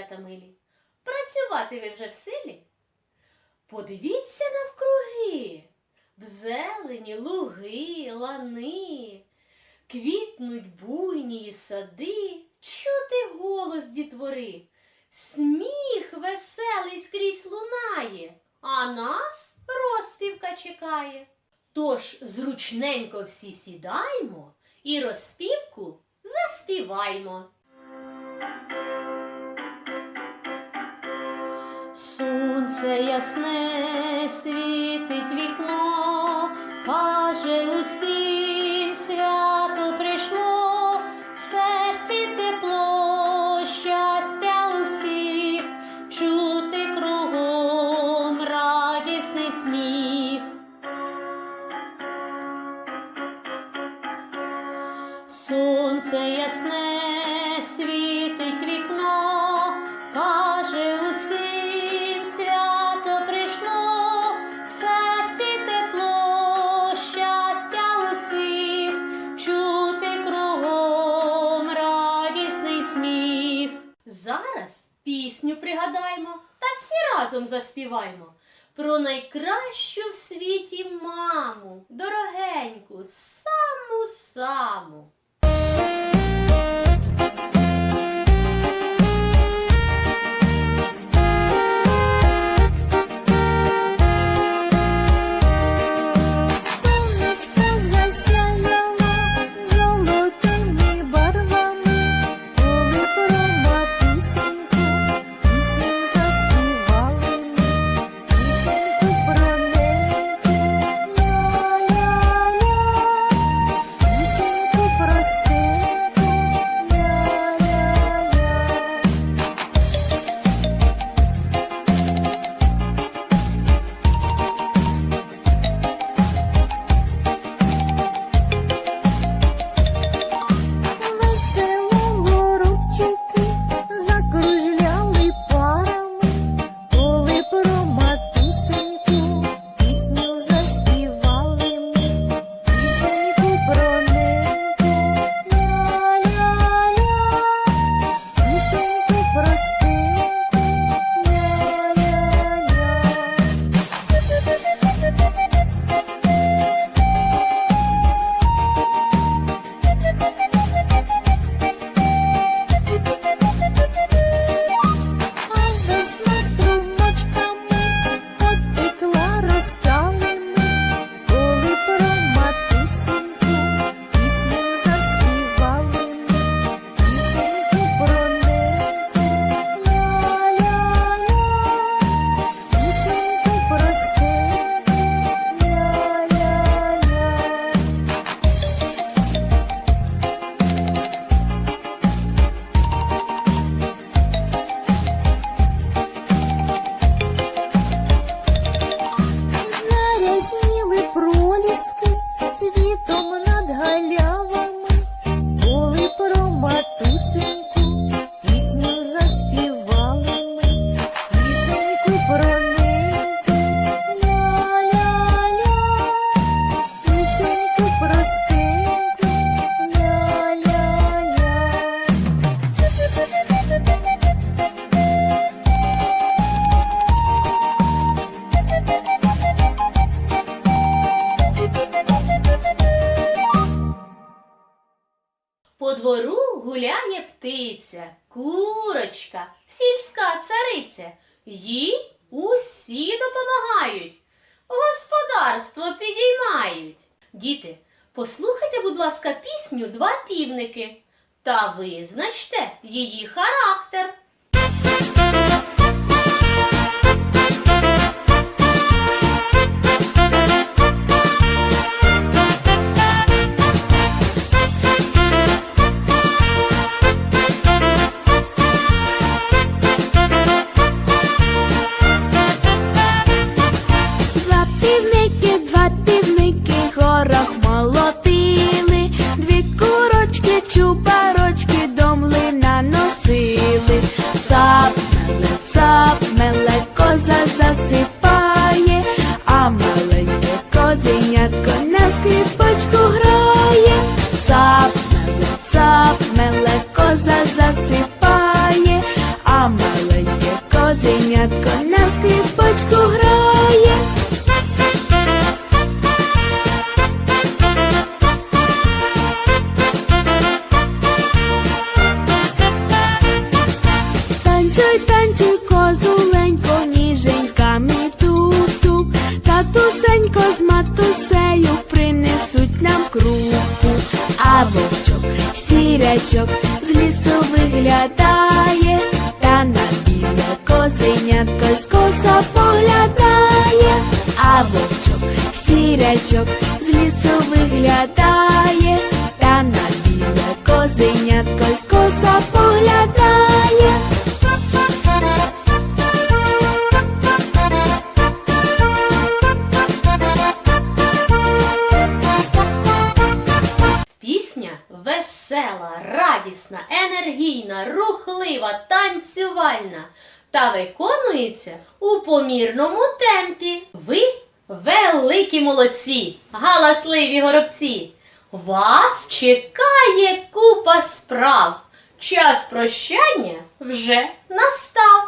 малята милі, працювати ви вже в силі? Подивіться навкруги, в зелені луги, лани, квітнуть буйні сади, чути голос дітвори, сміх веселий скрізь лунає, а нас розпівка чекає. Тож зручненько всі сідаймо і розпівку заспіваймо. Сонце ясне світить вікно, каже усім свято прийшло, в серці тепло, щастя усіх, чути кругом радісний сміх. Сонце ясне всі разом заспіваємо про найкращу в світі маму, дорогеньку, саму саму. Птиця, курочка, сільська цариця. Їй усі допомагають, господарство підіймають. Діти, послухайте, будь ласка, пісню Два півники та визначте її характер. Малятко на скрипочку грає. Танцюй, танцюй, козуленько, ніженьками ту-ту Татусенько з матусею принесуть нам крупу, а вовчок, сірячок з лісу виглядає. Вовчок сірячок з лісу виглядає, та на біле козенятко з коса поглядає. Пісня весела, радісна, енергійна, рухлива, танцювальна та виконується у помірному темпі. Ви великі молодці, галасливі горобці. Вас чекає купа справ. Час прощання вже настав.